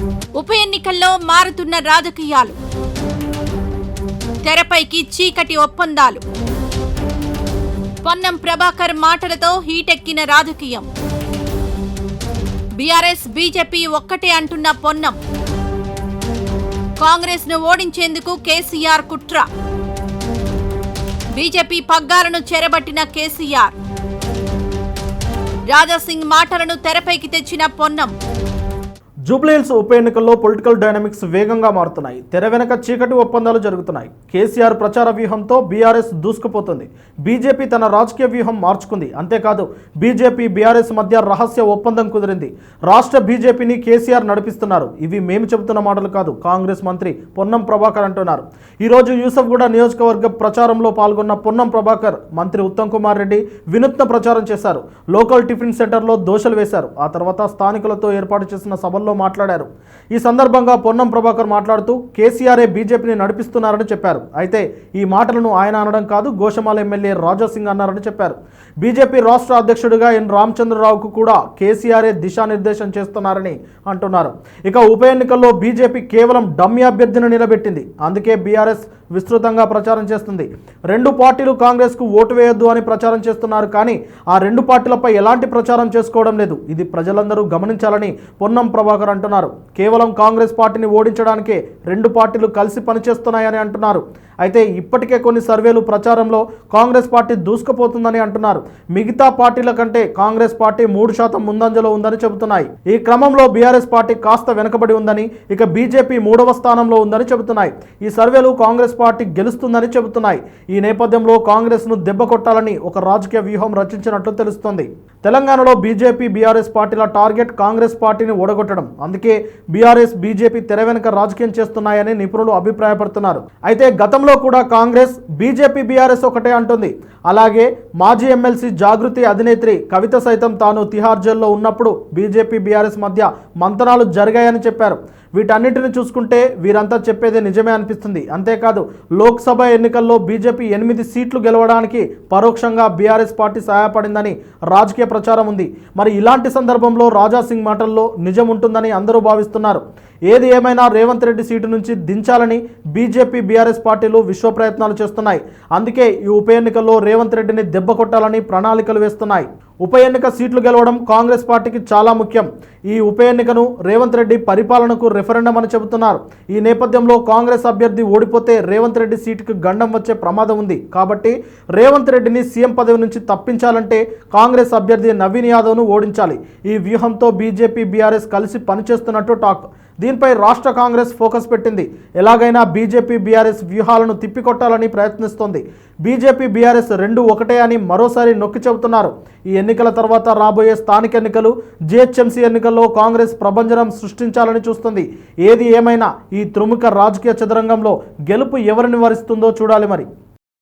ఉప ఎన్నికల్లో మారుతున్న రాజకీయాలు. తెరపైకి చీకటి ఒప్పందాలు. పొన్నం ప్రభాకర్ మాటలతో హీటెక్కిన రాజకీయం. బీఆర్ఎస్ బీజేపీ ఒక్కటే అంటున్న పొన్నం. కాంగ్రెస్ను ఓడించేందుకు కేసీఆర్ కుట్ర. బీజేపీ పగ్గాలను చెరబట్టిన కేసీఆర్. రాజాసింగ్ మాటలను తెరపైకి తెచ్చిన పొన్నం. జూబ్లీహిల్స్ ఉప ఎన్నికల్లో పొలిటికల్ డైనమిక్స్ వేగంగా మారుతున్నాయి. తెర వెనక చీకటి ఒప్పందాలు జరుగుతున్నాయి. కేసీఆర్ ప్రచార వ్యూహంతో బీఆర్ఎస్ దూసుకుపోతుంది. బీజేపీ తన రాజకీయ వ్యూహం మార్చుకుంది. అంతేకాదు బీజేపీ బీఆర్ఎస్ మధ్య రహస్య ఒప్పందం కుదిరింది. రాష్ట్ర బీజేపీని కేసీఆర్ నడిపిస్తున్నారు. ఇవి మేము చెబుతున్న మాటలు కాదు కాంగ్రెస్ మంత్రి పొన్నం ప్రభాకర్ అంటున్నారు. ఈరోజు యూసఫ్గూడ నియోజకవర్గ ప్రచారంలో పాల్గొన్న పొన్నం ప్రభాకర్ మంత్రి ఉత్తమ్ కుమార్ రెడ్డి వినూత్న ప్రచారం చేశారు. లోకల్ టిఫిన్ సెంటర్లో దోషలు వేశారు. ఆ తర్వాత స్థానికులతో ఏర్పాటు చేసిన సభల్లో మాట్లాడారు. ఈ సందర్భంగా పొన్నం ప్రభాకర్ మాట్లాడుతూ కేసీఆర్ఏ బీజేపీని నడిపిస్తున్నారని చెప్పారు. అయితే ఈ మాటలను ఆయన అనడం కాదు గోషమాల ఎమ్మెల్యే రాజాసింగ్ అన్నారని చెప్పారు. బీజేపీ రాష్ట్ర అధ్యక్షుడిగా ఎన్ రామచంద్రరావుకు కూడా కేసీఆర్ఏ దిశానిర్దేశం చేస్తున్నారని అంటున్నారు. ఇక ఉప ఎన్నికల్లో బీజేపీ కేవలం డమ్మి అభ్యర్థిని నిలబెట్టింది. అందుకే బీఆర్ఎస్ విస్తృతంగా ప్రచారం చేస్తుంది. రెండు పార్టీలు కాంగ్రెస్కు ఓటు వేయొద్దు అని ప్రచారం చేస్తున్నారు కానీ ఆ రెండు పార్టీలపై ఎలాంటి ప్రచారం చేసుకోవడం లేదు. ఇది ప్రజలందరూ గమనించాలని పొన్నం ప్రభాకర్ అంటున్నారు. కేవలం కాంగ్రెస్ పార్టీని ఓడించడానికే రెండు పార్టీలు కలిసి పనిచేస్తున్నాయని అంటున్నారు. అయితే ఇప్పటికే కొన్ని సర్వేలు ప్రచారంలో కాంగ్రెస్ పార్టీ దూసుకుపోతుందని అంటున్నారు. మిగతా పార్టీల కంటే కాంగ్రెస్ పార్టీ మూడు శాతం ముందంజలో ఉందని చెబుతున్నాయి. ఈ క్రమంలో బీఆర్ఎస్ పార్టీ కాస్త వెనుకబడి ఉందని ఇక బీజేపీ మూడవ స్థానంలో ఉందని చెబుతున్నాయి. ఈ సర్వేలు కాంగ్రెస్ పార్టీ గెలుస్తుందని చెబుతున్నాయి. ఈ నేపథ్యంలో కాంగ్రెస్ను దెబ్బ కొట్టాలని ఒక రాజకీయ వ్యూహం రచించినట్లు తెలుస్తోంది. తెలంగాణలో బీజేపీ బీఆర్ఎస్ పార్టీల టార్గెట్ కాంగ్రెస్ పార్టీని ఓడగొట్టడం. అందుకే బీఆర్ఎస్ బీజేపీ తెర వెనుక రాజకీయం చేస్తున్నాయని నిపుణులు అభిప్రాయపడుతున్నారు. అయితే గతంలో కూడా కాంగ్రెస్ బీజేపీ బీఆర్ఎస్ ఒకటే అంటుంది. అలాగే మాజీ ఎమ్మెల్సీ జాగృతి అధినేత్రి కవిత సైతం తాను తిహార్ జైల్లో ఉన్నప్పుడు బీజేపీ బీఆర్ఎస్ మధ్య మంతనాలు జరిగాయని చెప్పారు. వీటన్నిటిని చూసుకుంటే వీరంతా చెప్పేది నిజమే అనిపిస్తుంది. అంతేకాదు లోక్సభ ఎన్నికల్లో బీజేపీ ఎనిమిది సీట్లు గెలవడానికి పరోక్షంగా బీఆర్ఎస్ పార్టీ సహాయపడిందని రాజకీయ ప్రచారం ఉంది. మరి ఇలాంటి సందర్భంలో రాజాసింగ్ మాటల్లో నిజం ఉంటుందని అందరూ భావిస్తున్నారు. ఏది ఏమైనా రేవంత్ రెడ్డి సీటు నుంచి దించాలని బీజేపీ బీఆర్ఎస్ పార్టీలు విశ్వ ప్రయత్నాలు చేస్తున్నాయి. అందుకే ఈ ఉప ఎన్నికల్లో రేవంత్ రెడ్డిని దెబ్బ కొట్టాలని ప్రణాళికలు వేస్తున్నాయి. ఉప ఎన్నిక సీట్లు గెలవడం కాంగ్రెస్ పార్టీకి చాలా ముఖ్యం. ఈ ఉప ఎన్నికను రేవంత్ రెడ్డి పరిపాలనకు రెఫరెండం అని చెబుతున్నారు. ఈ నేపథ్యంలో కాంగ్రెస్ అభ్యర్థి ఓడిపోతే రేవంత్ రెడ్డి సీటుకు గండం వచ్చే ప్రమాదం ఉంది. కాబట్టి రేవంత్ రెడ్డిని సీఎం పదవి నుంచి తప్పించాలంటే కాంగ్రెస్ అభ్యర్థి నవీన్ యాదవ్ను ఓడించాలి. ఈ వ్యూహంతో బీజేపీ బీఆర్ఎస్ కలిసి పనిచేస్తున్నట్టు టాక్ దీనిపై రాష్ట్ర కాంగ్రెస్ ఫోకస్ పెట్టింది. ఎలాగైనా బీజేపీ బీఆర్ఎస్ వ్యూహాలను తిప్పికొట్టాలని ప్రయత్నిస్తోంది. బీజేపీ బీఆర్ఎస్ రెండు ఒకటే అని మరోసారి నొక్కి చెబుతున్నారు. ఈ ఎన్నికల తర్వాత రాబోయే స్థానిక ఎన్నికలు జిహెచ్ఎంసీ ఎన్నికల్లో కాంగ్రెస్ ప్రభంజనం సృష్టించాలని చూస్తుంది. ఏది ఏమైనా ఈ త్రుముఖ రాజకీయ చదరంగంలో గెలుపు ఎవరిని వరిస్తుందో చూడాలి మరి.